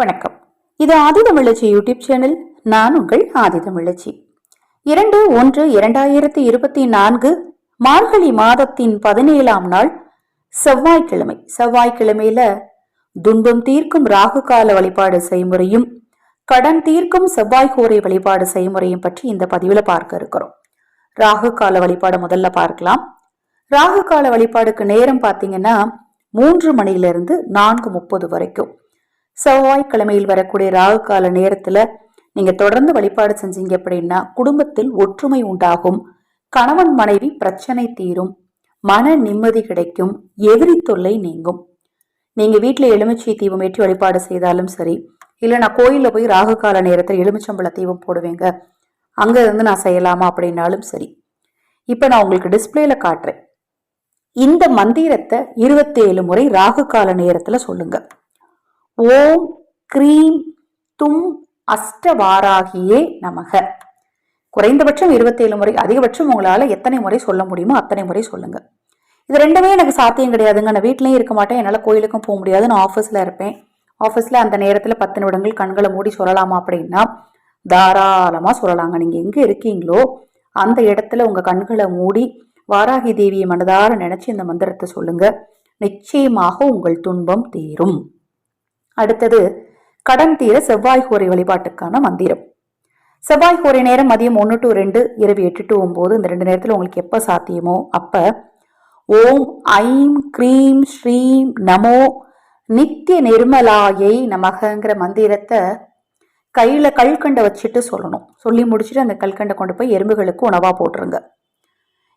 வணக்கம். இது ஆதிதமிழச்சி YouTube channel. நான் உங்கள் ஆதிதமிழச்சி இரண்டு ஒன்று இரண்டாயிரத்தி இருபத்தி நான்கு மார்கழி மாதத்தின் பதினேழாம் நாள் செவ்வாய்க்கிழமை. செவ்வாய்க்கிழமையில துன்பம் தீர்க்கும் ராகு கால வழிபாடு செய்முறையும் கடன் தீர்க்கும் செவ்வாய் கோரை வழிபாடு செய்முறையும் பற்றி இந்த பதிவில் பார்க்க இருக்கிறோம். ராகு கால வழிபாடு முதல்ல பார்க்கலாம். ராகு கால வழிபாடுக்கு நேரம் பார்த்தீங்கன்னா மூன்று மணியிலிருந்து நான்கு முப்பது வரைக்கும். செவ்வாய்க்கிழமையில் வரக்கூடிய ராகு கால நேரத்துல நீங்க தொடர்ந்து வழிபாடு செஞ்சீங்க அப்படின்னா குடும்பத்தில் ஒற்றுமை உண்டாகும். கணவன் மனைவி பிரச்சனை தீரும். மன நிம்மதி கிடைக்கும். எதிரி தொல்லை நீங்கும். நீங்க வீட்டில் எலுமிச்சை தீபம் ஏற்றி வழிபாடு செய்தாலும் சரி இல்லை நான் கோயிலில் போய் ராகு கால நேரத்தில் எலுமிச்சம்பழ தீபம் போடுவேங்க. அங்க இருந்து நான் செய்யலாமா அப்படின்னாலும் சரி. இப்போ நான் உங்களுக்கு டிஸ்பிளேல காட்டுறேன். இந்த மந்திரத்தை இருபத்தேழு முறை ராகு கால நேரத்தில் சொல்லுங்கள் ஓம் க்ரீம் தும் அஷ்டவாராகியே நமக. குறைந்தபட்சம் இருபத்தேழு முறை அதிகபட்சம் உங்களால் எத்தனை முறை சொல்ல முடியுமோ அத்தனை முறை சொல்லுங்க. இது ரெண்டுமே எனக்கு சாத்தியம் கிடையாதுங்க. நான் வீட்லேயும் இருக்க மாட்டேன். என்னால் கோயிலுக்கும் போக முடியாது. நான் ஆஃபீஸில் இருப்பேன். ஆஃபீஸில் அந்த நேரத்தில் பத்து நிமிடங்கள் கண்களை மூடி சொல்லலாமா அப்படின்னா தாராளமாக சொல்லலாங்க. நீங்கள் எங்கே இருக்கீங்களோ அந்த இடத்துல உங்கள் கண்களை மூடி வாராகி தேவியை மனதார நினச்சி இந்த மந்திரத்தை சொல்லுங்க. நிச்சயமாக உங்கள் துன்பம் தீரும். அடுத்தது கடன் தீர செவ்வாய் கோரை வழிபாட்டுக்கான மந்திரம். செவ்வாய் கோரை நேரம் மதியம் ஒன்று டு ரெண்டு இரவு எட்டு டு ஒம்பது இந்த ரெண்டு நேரத்தில் உங்களுக்கு எப்போ சாத்தியமோ அப்போ ஓம் ஐம் க்ரீம் ஸ்ரீம் நமோ நித்திய நிர்மலாயை நமகங்கிற மந்திரத்தை கையில் கல்கண்டை வச்சுட்டு சொல்லணும். சொல்லி முடிச்சுட்டு அந்த கல்கண்டை கொண்டு போய் எறும்புகளுக்கு உணவாக போட்டுருங்க.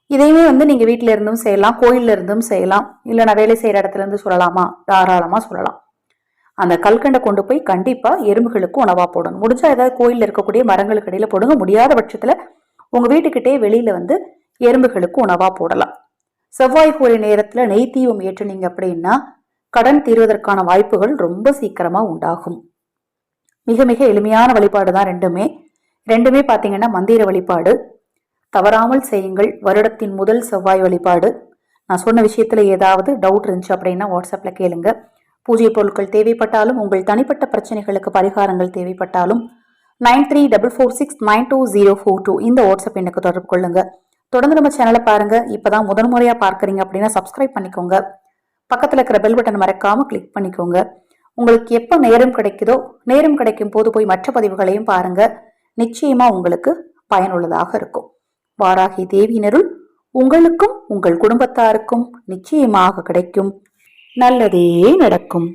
இதையுமே வந்து நீங்கள் வீட்டில் இருந்தும் செய்யலாம் கோயிலில் இருந்தும் செய்யலாம். இல்லை நான் வேலை செய்கிற இடத்துல இருந்து சொல்லலாமா? தாராளமாக சொல்லலாம். அந்த கல்கண்டை கொண்டு போய் கண்டிப்பாக எறும்புகளுக்கு உணவாக போடணும். முடிஞ்சால் ஏதாவது கோயிலில் இருக்கக்கூடிய மரங்களுக்கு இடையில் போடுங்க. முடியாத பட்சத்தில் உங்கள் வீட்டுக்கிட்டே வெளியில் வந்து எறும்புகளுக்கு உணவாக போடலாம். செவ்வாய் கோழி நேரத்தில் நெய் தீவம் ஏற்றுனீங்க அப்படின்னா கடன் தீர்வதற்கான வாய்ப்புகள் ரொம்ப சீக்கிரமாக உண்டாகும். மிக மிக எளிமையான வழிபாடு தான் ரெண்டுமே. ரெண்டுமே பார்த்தீங்கன்னா மந்திர வழிபாடு. தவறாமல் செய்யுங்கள். வருடத்தின் முதல் செவ்வாய் வழிபாடு. நான் சொன்ன விஷயத்தில் ஏதாவது டவுட் இருந்துச்சு அப்படின்னா வாட்ஸ்அப்பில் கேளுங்கள் பூஜை பொருட்கள் தேவைப்பட்டாலும் உங்கள் தனிப்பட்ட பிரச்சனைகளுக்கு பரிகாரங்கள் தேவைப்பட்டாலும் nine three double four six nine two zero four two இந்த வாட்ஸ்அப் எனக்கு தொடர்பு கொள்ளுங்க. தொடர்ந்து நம்ம சேனலை பாருங்க. இப்போதான் முதன் முறையாக பார்க்குறீங்க அப்படின்னா சப்ஸ்கிரைப் பண்ணிக்கோங்க. பக்கத்தில் இருக்கிற பெல் பட்டன் மறக்காமல் கிளிக் பண்ணிக்கோங்க. உங்களுக்கு எப்போ நேரம் கிடைக்குதோ நேரம் கிடைக்கும் போது போய் மற்ற பதிவுகளையும் பாருங்க. நிச்சயமா உங்களுக்கு பயனுள்ளதாக இருக்கும். வாராகி தேவியினருள் உங்களுக்கும் உங்கள் குடும்பத்தாருக்கும் நிச்சயமாக கிடைக்கும். நல்லதே நடக்கும்.